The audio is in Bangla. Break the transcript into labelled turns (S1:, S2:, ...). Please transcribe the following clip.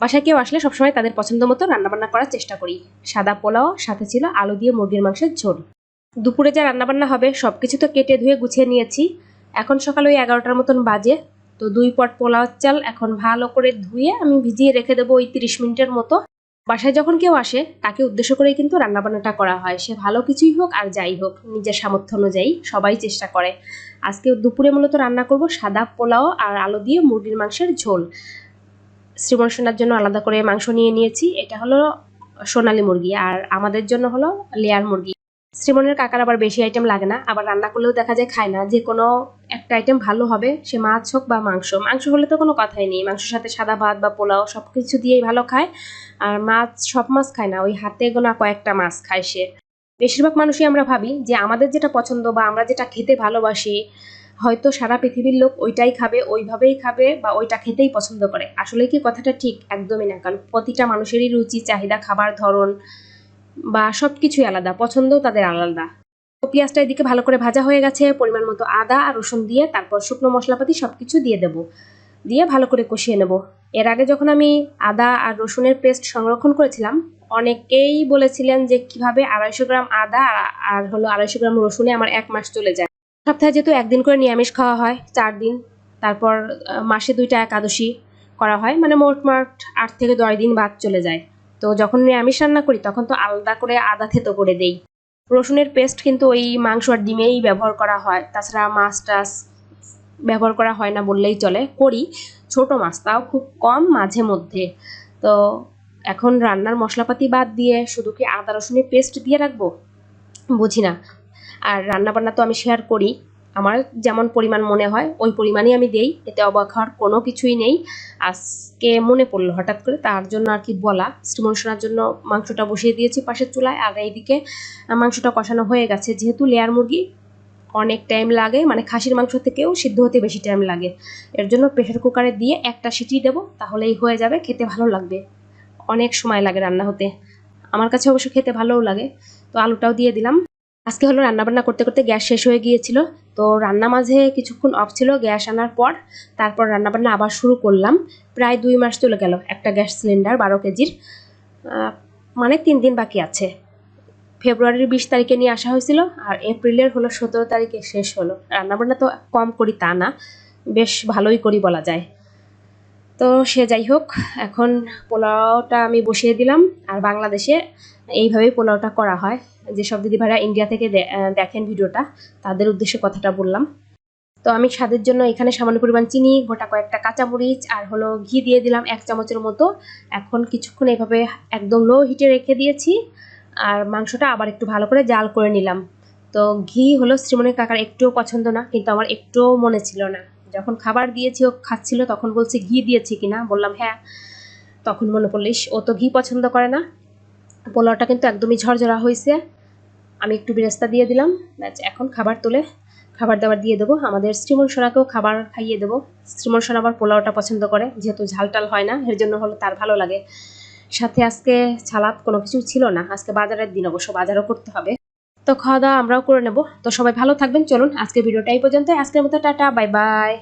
S1: বাসায় কেউ আসলে সবসময় তাদের পছন্দ মতো রান্নাবান্না করার চেষ্টা করি। সাদা পোলাও, সাথে ছিল আলু দিয়ে মুরগির মাংসের ঝোল। দুপুরে যা রান্নাবান্না হবে সব কিছু তো কেটে ধুয়ে গুছিয়ে নিয়েছি। এখন সকাল ওই এগারোটার মতন বাজে। তো দুই পট পোলাও চাল এখন ভালো করে ধুয়ে আমি ভিজিয়ে রেখে দেবো ওই তিরিশ মিনিটের মতো। বাসায় যখন কেউ আসে, তাকে উদ্দেশ্য করেই কিন্তু রান্নাবান্নাটা করা হয়। সে ভালো কিছুই হোক আর যাই হোক, নিজের সামর্থ্য অনুযায়ী সবাই চেষ্টা করে। আজকে দুপুরে মূলত রান্না করব সাদা পোলাও আর আলু দিয়ে মুরগির মাংসের ঝোল। শ্রীমন সোনার জন্য আলাদা করে মাংস নিয়ে নিয়েছি। এটা হলো সোনালী মুরগি আর আমাদের জন্য হলো লেয়ার মুরগি। শ্রীমনের কাকার আবার বেশি আইটেম লাগে না, আবার রান্না করলেও দেখা যায় খায় না। যে কোনো একটা আইটেম ভালো হবে, সে মাছ হোক বা মাংস। মাংস হলে তো কোনো কথাই নেই। মাংসের সাথে সাদা ভাত বা পোলাও সব কিছু দিয়েই ভালো খায়। আর মাছ সব মাছ খায় না, ওই হাতে গোনা কয়েকটা মাছ খায় সে। বেশিরভাগ মানুষই আমরা ভাবি যে আমাদের যেটা পছন্দ বা আমরা যেটা খেতে ভালোবাসি হয়তো সারা পৃথিবীর লোক ওইটাই খাবে, ওইভাবেই খাবে বা ওইটা খেতেই পছন্দ করে। আসলে কি কথাটা ঠিক? একদমই না। কারণ প্রতিটা মানুষেরই রুচি, চাহিদা, খাবার, ধরন বা সব কিছুই আলাদা। পছন্দও তাদের আলাদা। পেঁয়াজটা এদিকে ভালো করে ভাজা হয়ে গেছে। পরিমাণ মতো আদা আর রসুন দিয়ে তারপর শুকনো মশলাপাতি সব কিছু দিয়ে দেবো। দিয়ে ভালো করে কষিয়ে নেব। এর আগে যখন আমি আদা আর রসুনের পেস্ট সংরক্ষণ করেছিলাম, অনেকেই বলেছিলেন যে কীভাবে আড়াইশো গ্রাম আদা আর হলো আড়াইশো গ্রাম রসুনে আমার এক মাস চলে যায়। সপ্তাহে যেহেতু একদিন করে নিরামিষ খাওয়া হয়, চার দিন, তারপর মাসে দুইটা একাদশী করা হয় মানে মোট মাঠ আট থেকে দশ দিন বাদ চলে যায়। তো যখন নিরামিষ রান্না করি, তখন তো আলাদা করে আদা থেতো করে দেই। রসুনের পেস্ট কিন্তু ওই মাংস আর ডিমেই ব্যবহার করা হয়, তাছাড়া মাছ টাছ ব্যবহার করা হয় না বললেই চলে, করি। ছোট মাছ, তাও খুব কম মাঝে মধ্যে। তো এখন রান্নার মশলাপাতি বাদ দিয়ে শুধু কি আদা রসুনের পেস্ট দিয়ে রাখব? বুঝি না। আর রান্না বান্না তো আমি শেয়ার করি। আমার যেমন পরিমাণ মনে হয়, ওই পরিমাণই আমি দেই। এতে অবাক হওয়ার কোনো কিছুই নেই। আজকে মনে পড়ল হঠাৎ করে, তার জন্য আর কি বলা। শ্রীমন শোনার জন্য মাংসটা বসিয়ে দিয়েছি পাশের চুলায়। আর এইদিকে মাংসটা কষানো হয়ে গেছে। যেহেতু লেয়ার মুরগি, অনেক টাইম লাগে। মানে খাসির মাংস থেকেও সিদ্ধ হতে বেশি টাইম লাগে। এর জন্য প্রেশার কুকারে দিয়ে একটা সিটি দেবো, তাহলেই হয়ে যাবে। খেতে ভালো লাগবে। অনেক সময় লাগে রান্না হতে। আমার কাছে অবশ্য খেতে ভালোও লাগে। তো আলুটাও দিয়ে দিলাম। আজকে হলো রান্নাবান্না করতে করতে গ্যাস শেষ হয়ে গিয়েছিল। তো রান্না মাঝে কিছুক্ষণ অফ ছিল, গ্যাস আনার পর তারপর রান্নাবান্না আবার শুরু করলাম। প্রায় দুই মাস চলে গেল একটা গ্যাস সিলিন্ডার বারো কেজির মানে তিন দিন বাকি আছে। ফেব্রুয়ারির বিশ তারিখে নিয়ে আসা হয়েছিল আর এপ্রিলের হলো সতেরো তারিখে শেষ হলো। রান্নাবান্না তো কম করি তা না, বেশ ভালোই করি বলা যায়। তো সে যাই হোক, এখন পোলাওটা আমি বসিয়ে দিলাম। আর বাংলাদেশে এইভাবেই পোলাওটা করা হয়। যেসব দিদিভাইরা ইন্ডিয়া থেকে দেখেন ভিডিওটা, তাদের উদ্দেশ্যে কথাটা বললাম। তো আমি স্বাদের জন্য এখানে সামান্য পরিমাণ চিনি, গোটা কয়েকটা কাঁচামরিচ, আর হলো ঘি দিয়ে দিলাম এক চামচের মতো। এখন কিছুক্ষণ এইভাবে একদম লো হিটে রেখে দিয়েছি। আর মাংসটা আবার একটু ভালো করে জাল করে নিলাম। তো ঘি হলো শ্রীমণির কাকার একটুও পছন্দ না, কিন্তু আমার একটুও মনে ছিল না। যখন খাবার দিয়েছি, ও খাচ্ছিল, তখন বলছে, ঘি দিয়েছি কিনা বললাম হ্যাঁ। তখন মনে পড়লিস ও তো ঘি পছন্দ করে না। পোলাওটা কিন্তু একদমই ঝরঝরা হয়েছে। আমি একটু বিরাস্তা দিয়ে দিলাম, ব্যাস, এখন খাবার তুলে খাবার দাবার দিয়ে দেবো। আমাদের শ্রীমন সোনাকেও খাবার খাইয়ে দেবো। শ্রীমন সোনা আবার পোলাওটা পছন্দ করে, যেহেতু ঝালটাল হয় না, এর জন্য হলো তার ভালো লাগে। সাথে আজকে ছালাদ কোনো কিছু ছিল না, আজকে বাজারের দিন অবশ্য, বাজারও করতে হবে। তো খাওয়া দাওয়া আমরাও করে নেব। তো সবাই ভালো থাকবেন। চলুন আজকে ভিডিওটা এই পর্যন্ত আজকের মতো টাটা, বাই বাই।